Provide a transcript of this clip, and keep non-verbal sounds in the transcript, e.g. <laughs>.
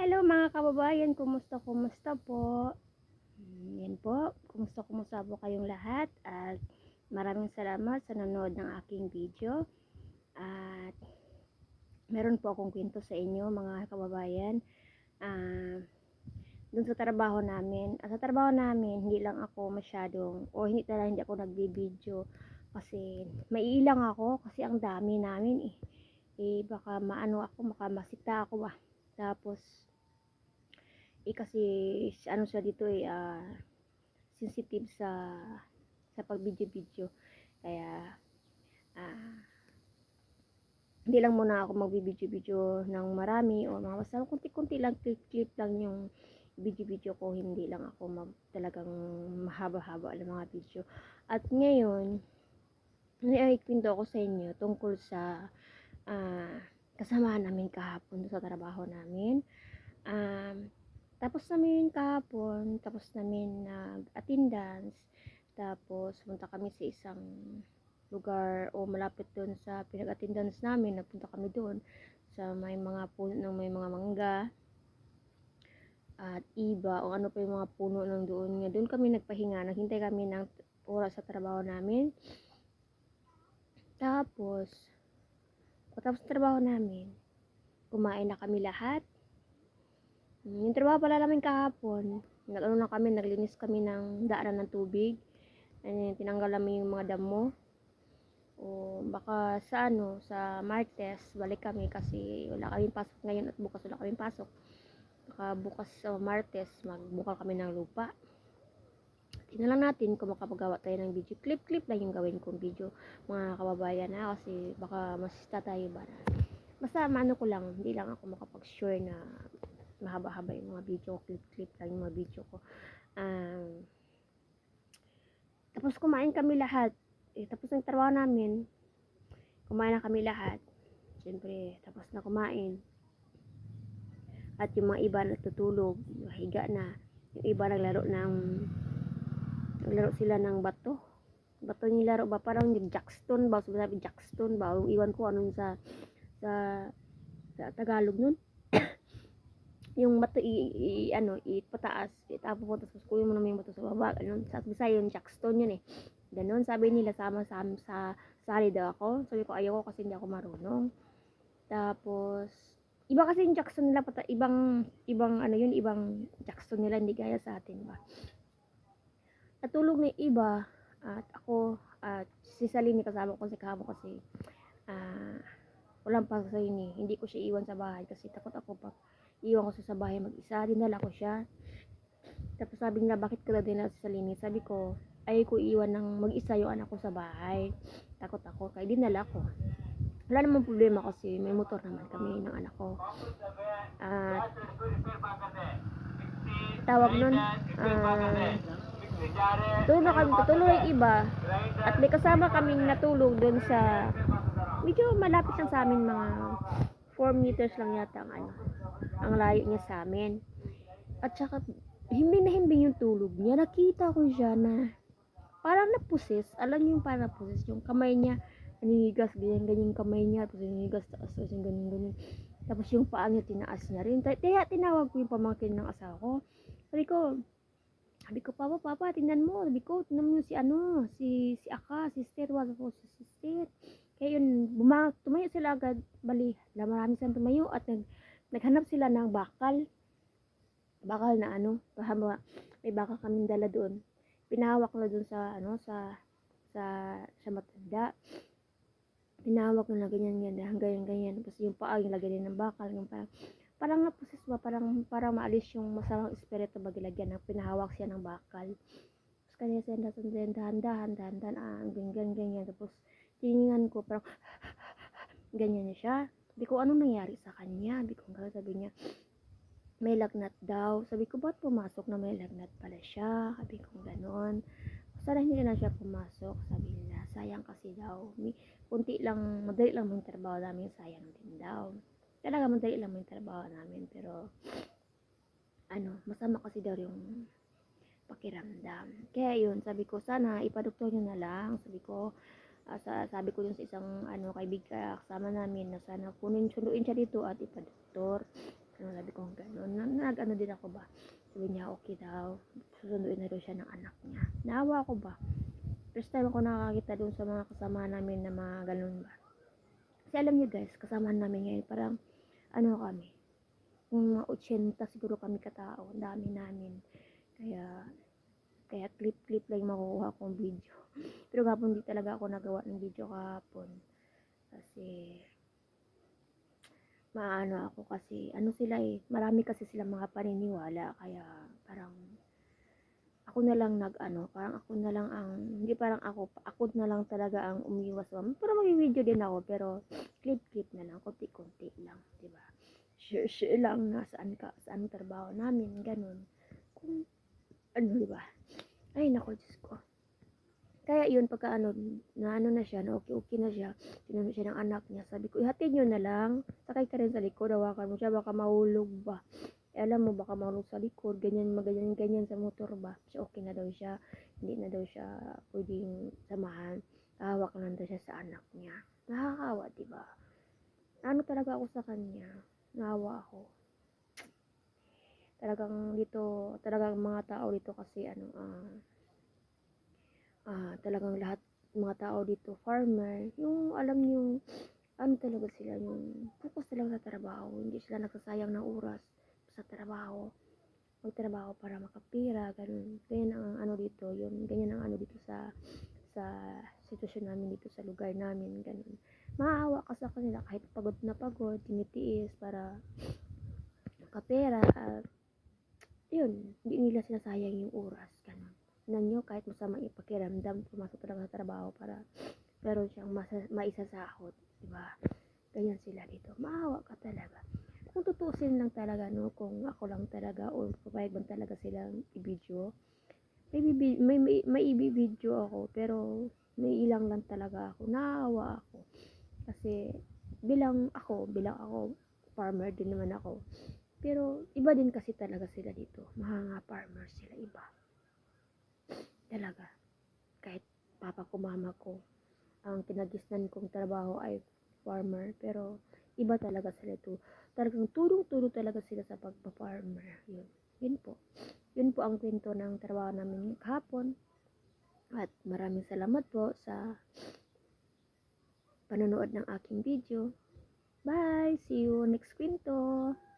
Hello mga kababayan, kumusta kumusta po? Hmm, Yan po, kumusta kumusta po kayong lahat? At maraming salamat sa nanonood ng aking video. At meron po akong kwento sa inyo mga kababayan. Ah dun sa trabaho namin. At sa trabaho namin hindi lang ako masyadong o hindi talaga hindi ako nagbibideo kasi maiilang ako kasi ang dami namin eh. Eh baka maano ako baka masita ako ba tapos eh kasi ano siya dito eh ah, sensitive sa sa pag video video kaya ah hindi lang muna ako magbibideo-video ng marami o mga basta kunti-kunti lang clip-clip lang yung video-video ko. Hindi lang ako mag, talagang mahaba-haba ng mga video at ngayon naikwento ako sa inyo tungkol sa ah, kasama namin kahapon sa trabaho namin. Um, tapos namin kahapon tapos namin nag-attendance. Tapos punta kami sa isang lugar o malapit doon sa pinag-attendance namin nagpunta kami doon sa may mga puno ng may mga mangga at iba o ano pa yung mga puno ng doon. Nga doon kami nagpahinga naghintay kami ng oras sa trabaho namin. Tapos pagkatapos ng trabaho namin kumain na kami lahat yung trabaho pala namin kahapon nag-ano na kami naglinis kami ng daanan ng tubig. And tinanggal namin yung mga damo. O baka sa ano sa Martes balik kami kasi wala kaming pasok ngayon at bukas wala kaming pasok. Baka bukas sa Martes magbukal kami ng lupa. Tingnan natin kung makapagawa tayo ng video. Clip clip lang yung gawin kong video mga kababayan ha? Kasi baka masista tayo ba na basta maano ko lang hindi lang ako makapag sure na mahaba-haba yung mga video clip clip lang yung mga video ko um, tapos kumain kami lahat eh, tapos ng trabaho namin, kumain na kami lahat. Siyempre, tapos na kumain. At yung mga iba natutulog, higa na. Yung iba naglaro ng, naglaro sila ng bato. Bato yung laro ba? Parang yung jackstone ba? Sabi jackstone ba? Iwan ko anong sa, sa, sa Tagalog nun. Yung bato i, i ano ipataas itapo po tapos kunin mo naman yung bato sa baba ganun sa Bisaya yung jackstone yun eh Ganon, sabi nila sama sa sa sali daw ako. Sabi ko ayaw ko kasi hindi ako marunong. Tapos iba kasi yung Jackson nila pata ibang ibang ano yun, ibang Jackson nila hindi gaya sa atin ba. Natulog na iba at ako at si Salini kasama ko si Kamo kasi ah walang pa sa ini. Hindi ko siya iwan sa bahay kasi takot ako pa iwan ko siya sa bahay mag-isa. Dinala ko siya. Tapos sabi niya, bakit ka na dinala si Salini? Sabi ko, ay ko iwan ng mag-isa yung anak ko sa bahay. Takot ako, kaya dinala ko. Wala namang problema kasi may motor naman kami ng anak ko. At tawag nun, ah, tulog kami, tutulog yung iba. At may kasama kaming natulog doon sa, medyo malapit lang sa amin, mga 4 meters lang yata ang ano, ang layo niya sa amin. At saka, himbing na himbing yung tulog niya. Nakita ko siya na parang napusis. Alam niyo yung parang napusis. Yung kamay niya, naninigas, ganyan, ganyan kamay niya. Tapos naninigas, taas, taas, ganyan, ganyan. Tapos yung paa niya, tinaas niya rin. Kaya tinawag ko yung pamangkin ng asawa ko. Sabi ko, sabi ko, Papa, Papa, tingnan mo. Sabi ko, tingnan mo si ano, si, si Aka, sister, wala po si sister. Kaya yun, bumang, tumayo sila agad. Bali, marami silang tumayo at nag, naghanap sila ng bakal. Bakal na ano, bahama, may bakal kaming dala doon. Pinahawak na dun sa ano sa sa sa matanda. Pinahawak na ganyan ganyan ganyan ganyan. Tapos yung paa yung lagyan ng bakal yung parang parang napusis ba parang para maalis yung masamang espiritu ba gilagyan ng pinahawak siya ng bakal. Tapos kanya siya dahan dahan dahan dahan dahan ah ganyan ganyan. Tapos tiningan ko parang <laughs> ganyan siya sabi ko anong nangyari sa kanya sabi ko sabi niya may lagnat daw. Sabi ko, ba't pumasok na may lagnat pala siya? Sabi ko, ganon. Sana hindi na siya pumasok. Sabi nila, sayang kasi daw. May, kunti lang, madali lang yung trabaho namin, sayang din daw. Talaga madali lang yung trabaho namin, pero ano, masama kasi daw yung pakiramdam. Kaya yun, sabi ko, sana ipadoktor nyo na lang. Sabi ko, uh, sa, sabi ko dun sa isang ano, kaibigan, kasama namin na sana kunin, sunduin siya dito at ipadoktor Ano sabi ko gano'n. Na, nag-ano din ako ba? Sabi niya, okay daw. Susunduin na daw siya ng anak niya. Naawa ko ba? First time ako nakakita doon sa mga kasama namin na mga ganun ba. Kasi alam niyo guys, kasama namin ngayon, parang, ano kami, yung mga 80 siguro kami katao, ang dami namin. Kaya, kaya clip-clip lang makukuha kong video. <laughs> Pero kahapon hindi talaga ako nagawa ng video kahapon. Kasi, maano ako kasi, ano sila eh, marami kasi sila mga paniniwala, kaya parang, ako na lang nag ano, parang ako na lang ang, hindi parang ako, ako na lang talaga ang umiwas. Pero mag-video din ako, pero clip-clip na lang, konti-konti lang, di ba? Share-share lang na saan ka, saan trabaho namin, ganun. Kung, ano, di ba? Ay, nako, Diyos ko. Kaya yun, pagka ano, na ano na siya, na okay-okay na siya, tinanong siya ng anak niya, sabi ko, ihatid nyo na lang, sakay ka rin sa likod, hawakan mo siya, baka mahulog ba. Eh, alam mo, baka mahulog sa likod, ganyan, maganyan, ganyan sa motor ba. So, okay na daw siya, hindi na daw siya pwedeng samahan, hawak lang daw siya sa anak niya. Nakakawa, di ba? Ano talaga ako sa kanya, nawa ako. Talagang dito, talagang mga tao dito kasi, ano, ah, ah, talagang lahat mga tao dito, farmer, yung alam yung ano talaga sila, yung focus talaga sa trabaho, hindi sila nagsasayang ng oras sa trabaho, magtrabaho para makapira, ganun. Ganyan ang ano dito, yun, ganyan ang ano dito sa sa sitwasyon namin dito sa lugar namin, ganun. Maawa ka sa kanila kahit pagod na pagod, tinitiis para makapera at yun, hindi nila sinasayang yung oras, ganun tingnan nyo, kahit masama yung pakiramdam, pumasok talaga sa trabaho para meron siyang masa, maisasahod, di ba? Ganyan sila dito. Maawa ka talaga. Kung tutusin lang talaga, no, kung ako lang talaga, o papayag bang talaga silang i-video, may, may, may, may i-video ako, pero may ilang lang talaga ako. Naawa ako. Kasi, bilang ako, bilang ako, farmer din naman ako. Pero, iba din kasi talaga sila dito. Mga farmer sila, iba talaga. Kahit papa ko, mama ko, ang kinagisnan kong trabaho ay farmer. Pero, iba talaga sila ito. Talagang tulong-tulong talaga sila sa pagpa-farmer. Yun. Yun po. Yun po ang kwento ng trabaho namin kahapon. At maraming salamat po sa panonood ng aking video. Bye! See you next kwento!